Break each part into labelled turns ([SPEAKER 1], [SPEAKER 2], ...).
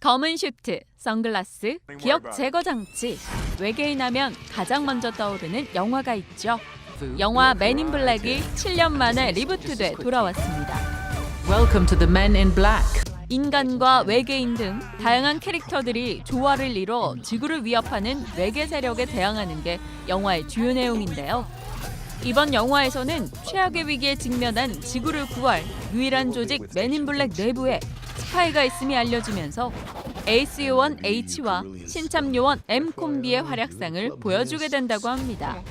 [SPEAKER 1] 검은 슈트, 선글라스, 기억 제거 장치. 외계인 하면 가장 먼저 떠오르는 영화가 있죠. 영화 맨 인 블랙이 7년 만에 리부트돼 돌아왔습니다.
[SPEAKER 2] Welcome to the Men in Black.
[SPEAKER 1] 인간과 외계인 등 다양한 캐릭터들이 조화를 이뤄 지구를 위협하는 외계 세력에 대항하는 게 영화의 주요 내용인데요. 이번 영화에서는 최악의 위기에 직면한 지구를 구할 유일한 조직 맨인 블랙 내부에 스 파이가 있음이 알려지면서 에이스 요원 H와 신참 요원 M 콤비의 활약상을 보여주게 된다고 합니다.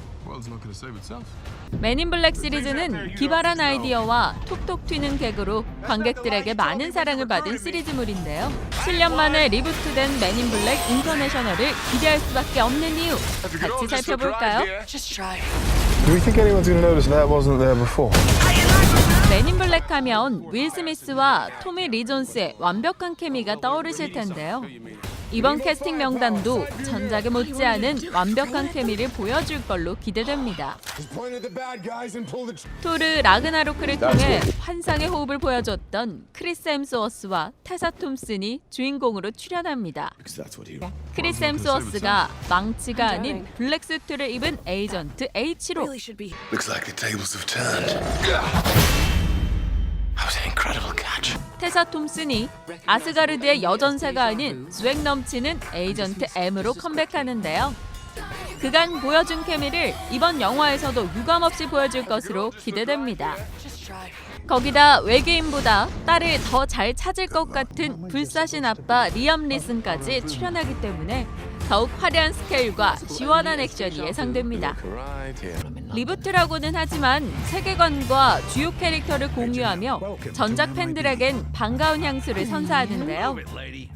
[SPEAKER 1] 맨인 블랙 시리즈는 기발한 아이디어와 톡톡 튀는 개그로 관객들에게 많은 사랑을 받은 시리즈물인데요. 7년 만에 리부트된 맨인 블랙 인터내셔널을 기대할 수밖에 없는 이유 같이 살펴볼까요?
[SPEAKER 3] Do we think anyone's to notice that wasn't there before?
[SPEAKER 1] 맨인 블랙 하면 윌 스미스와 토미 리 존스의 완벽한 케미가 떠오르실 텐데요. 이번 캐스팅 명단도 전작에 못지않은 완벽한 케미를 보여줄 걸로 기대됩니다. 토르 라그나로크를 통해 환상의 호흡을 보여줬던 크리스 햄스워스와 테사 톰슨이 주인공으로 출연합니다. 크리스 햄스워스가 망치가 아닌 블랙 수트를 입은 에이전트 H로 테사 톰슨이 아스가르드의 여전사가 아닌 수액 넘치는 에이전트 M으로 컴백하는데요. 그간 보여준 케미를 이번 영화에서도 유감없이 보여줄 것으로 기대됩니다. 거기다 외계인보다 딸을 더 잘 찾을 것 같은 불사신 아빠 리암 리슨까지 출연하기 때문에 더욱 화려한 스케일과 시원한 액션이 예상됩니다. 리부트라고는 하지만 세계관과 주요 캐릭터를 공유하며 전작 팬들에겐 반가운 향수를 선사하는데요.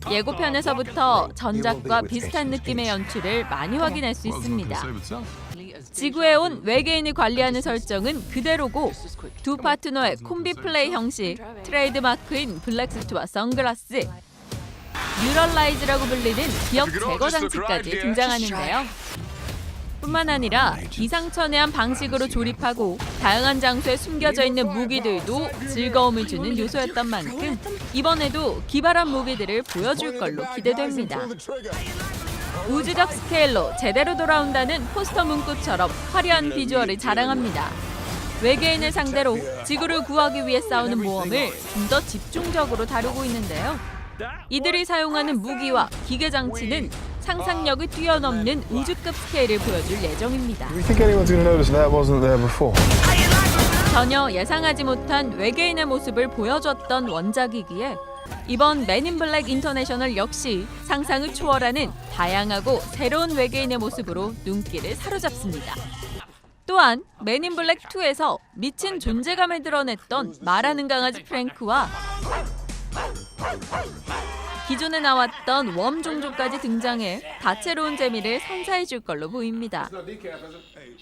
[SPEAKER 1] 예고편에서부터 전작과 비슷한 느낌의 연출을 많이 확인할 수 있습니다. 지구에 온 외계인을 관리하는 설정은 그대로고 두 파트너의 콤비 플레이 형식, 트레이드 마크인 블랙스트와 선글라스, 뉴럴라이즈라고 불리는 기억 제거 장치까지 등장하는데요. 뿐만 아니라 기상천외한 방식으로 조립하고 다양한 장소에 숨겨져 있는 무기들도 즐거움을 주는 요소였던 만큼 이번에도 기발한 무기들을 보여줄 걸로 기대됩니다. 우주적 스케일로 제대로 돌아온다는 포스터 문구처럼 화려한 비주얼을 자랑합니다. 외계인을 상대로 지구를 구하기 위해 싸우는 모험을 좀 더 집중적으로 다루고 있는데요. 이들이 사용하는 무기와 기계 장치는 상상력을 뛰어넘는 우주급 스케일을 보여줄 예정입니다.
[SPEAKER 3] Do we think anyone's going to notice that wasn't there before?
[SPEAKER 1] 전혀 예상하지 못한 외계인의 모습을 보여줬던 원작이기에 이번 맨인 블랙 인터내셔널 역시 상상을 초월하는 다양하고 새로운 외계인의 모습으로 눈길을 사로잡습니다. 또한 맨인 블랙 2에서 미친 존재감을 드러냈던 말하는 강아지 프랭크와 기존에 나왔던 웜 종족까지 등장해 다채로운 재미를 선사해 줄 걸로 보입니다.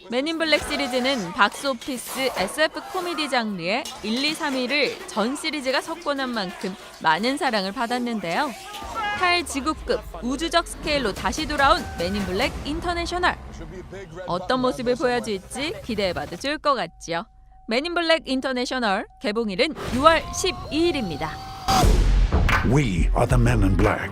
[SPEAKER 1] 맨인 블랙 시리즈는 박스오피스 SF 코미디 장르의 1, 2, 3위를 전 시리즈가 석권한 만큼 많은 사랑을 받았는데요. 탈지구급 우주적 스케일로 다시 돌아온 맨인 블랙 인터내셔널. 어떤 모습을 보여줄지 기대해봐도 좋을 것 같지요. 맨인 블랙 인터내셔널 개봉일은 6월 12일입니다.
[SPEAKER 4] We are the men in black.